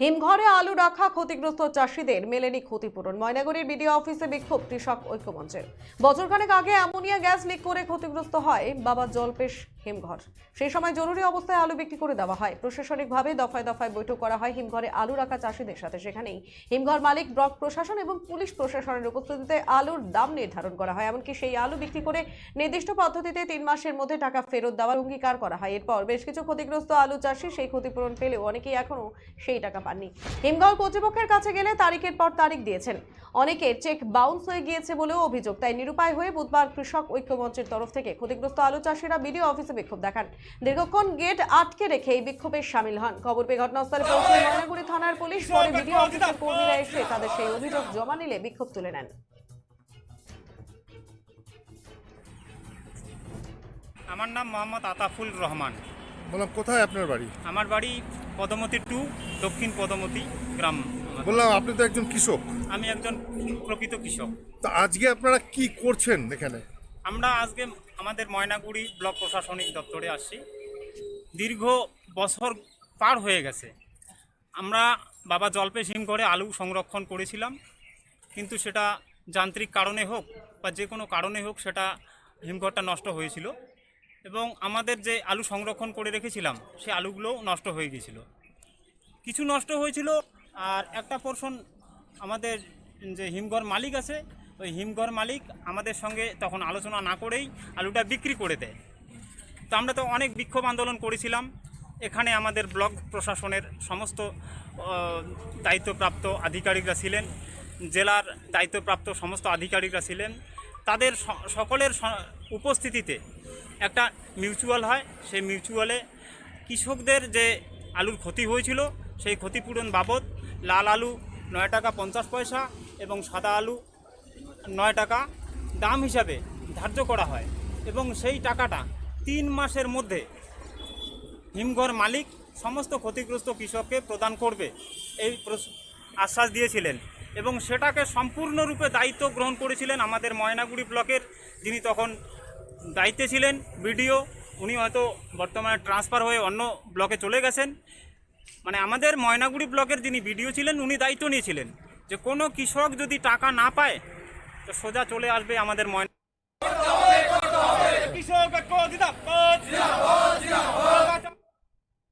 হিমঘরে আলু রাখা ক্ষতিগ্রস্ত চাষিদের মেলেনি ক্ষতিপূরণ। ময়নাগুড়ির বিডিও অফিসে বিক্ষোভ কৃষক ঐক্যমঞ্চের বছরখানেক আগে অ্যামোনিয়া গ্যাস লিক করে ক্ষতিগ্রস্ত হয় বাবা জলপেশ হিমঘর। সেই সময় জরুরি অবস্থায় আলু বিক্রি করে দেওয়া হয়। প্রশাসনিকভাবে দফায় দফায় বৈঠক করা হয় হিমঘরে আলু রাখা চাষিদের সাথে। সেখানেই হিমঘর মালিক, ব্লক প্রশাসন এবং পুলিশ প্রশাসনের উপস্থিতিতে আলুর দাম নির্ধারণ করা হয়। এমনকি সেই আলু বিক্রি করে নির্দিষ্ট পদ্ধতিতে তিন মাসের মধ্যে টাকা ফেরত দেওয়ার অঙ্গীকার করা হয়। এরপর বেশ কিছু ক্ষতিগ্রস্ত আলু চাষি সেই ক্ষতিপূরণ পেলেও অনেকেই এখনও সেই টাকা পাননি। হিমঘর কর্তৃপক্ষের কাছে গেলে তারিখের পর তারিখ দিয়েছেন। অনেকের চেক বাউন্স হয়ে গিয়েছে বলেও অভিযোগ। তাই নিরুপায় হয়ে বুধবার কৃষক ঐক্যমঞ্চের তরফ থেকে ক্ষতিগ্রস্ত আলু চাষিরা বিডিও অফিসে বিক্ষোভ দেখান। দীর্ঘক্ষণ গেট আটকে রেখে এই বিক্ষোভে সামিল হন। খবর পেয়ে ঘটনাস্থলে পৌঁছে ময়নাগুড়ি থানার পুলিশ পরে বিডিও অফিসের কর্মীরা এসে তাদের সেই অভিযোগ জমা নিলে বিক্ষোভ তুলে নেন। আমার নাম মোহাম্মদ আতাফুল রহমান। বললাম কোথায় আপনার বাড়ি? আমার বাড়ি পদমতি টু দক্ষিণ পদমতি গ্রাম। বললাম আপনি তো একজন কৃষক। আমি একজন প্রকৃত কৃষক। তা আজকে আপনারা কি করছেন এখানে? আমরা আজকে আমাদের ময়নাগুড়ি ব্লক প্রশাসনিক দপ্তরে আসছি। দীর্ঘ বছর পার হয়ে গেছে। আমরা বাবা জলপে হিম করে আলু সংরক্ষণ করেছিলাম, কিন্তু সেটা যান্ত্রিক কারণে হোক বা যে কোনো কারণে হোক সেটা হিমঘরটা নষ্ট হয়েছিল এবং আমাদের যে আলু সংরক্ষণ করে রেখেছিলাম, সে আলুগুলো নষ্ট হয়ে গিয়েছিল। কিছু নষ্ট হয়েছিল আর একটা পোর্শন আমাদের যে হিমঘর মালিক আছে ওই হিমঘর মালিক আমাদের সঙ্গে তখন আলোচনা না করেই আলুটা বিক্রি করে দেয়। তো আমরা তো অনেক বিক্ষোভ আন্দোলন করেছিলাম। এখানে আমাদের ব্লক প্রশাসনের সমস্ত দায়িত্বপ্রাপ্ত আধিকারিকরা ছিলেন, জেলার দায়িত্বপ্রাপ্ত সমস্ত আধিকারিকরা ছিলেন। তাদের সকলের উপস্থিতিতে একটা মিউচুয়াল হয়। সেই মিউচুয়ালে কৃষকদের যে আলুর ক্ষতি হয়েছিল, সেই ক্ষতিপূরণ বাবদ লাল আলু নয় টাকা পঞ্চাশ পয়সা এবং সাদা আলু নয় টাকা দাম হিসাবে ধার্য করা হয় এবং সেই টাকাটা তিন মাসের মধ্যে হিমঘর মালিক সমস্ত ক্ষতিগ্রস্ত কৃষককে প্রদান করবে এই আশ্বাস দিয়েছিলেন এবং সেটাকে সম্পূর্ণরূপে দায়িত্ব গ্রহণ করেছিলেন আমাদের ময়নাগুড়ি ব্লকের যিনি তখন দায়িত্বে ছিলেন, বিডিও, উনি হয়তো বর্তমানে ট্রান্সফার হয়ে অন্য ব্লকে চলে গেছেন। মানে আমাদের ময়নাগুড়ি ব্লকের যিনি বিডিও ছিলেন, উনি দায়িত্ব নিয়েছিলেন যে কোনো কৃষক যদি টাকা না পায় তো সোজা চলে আসবে আমাদের ময়না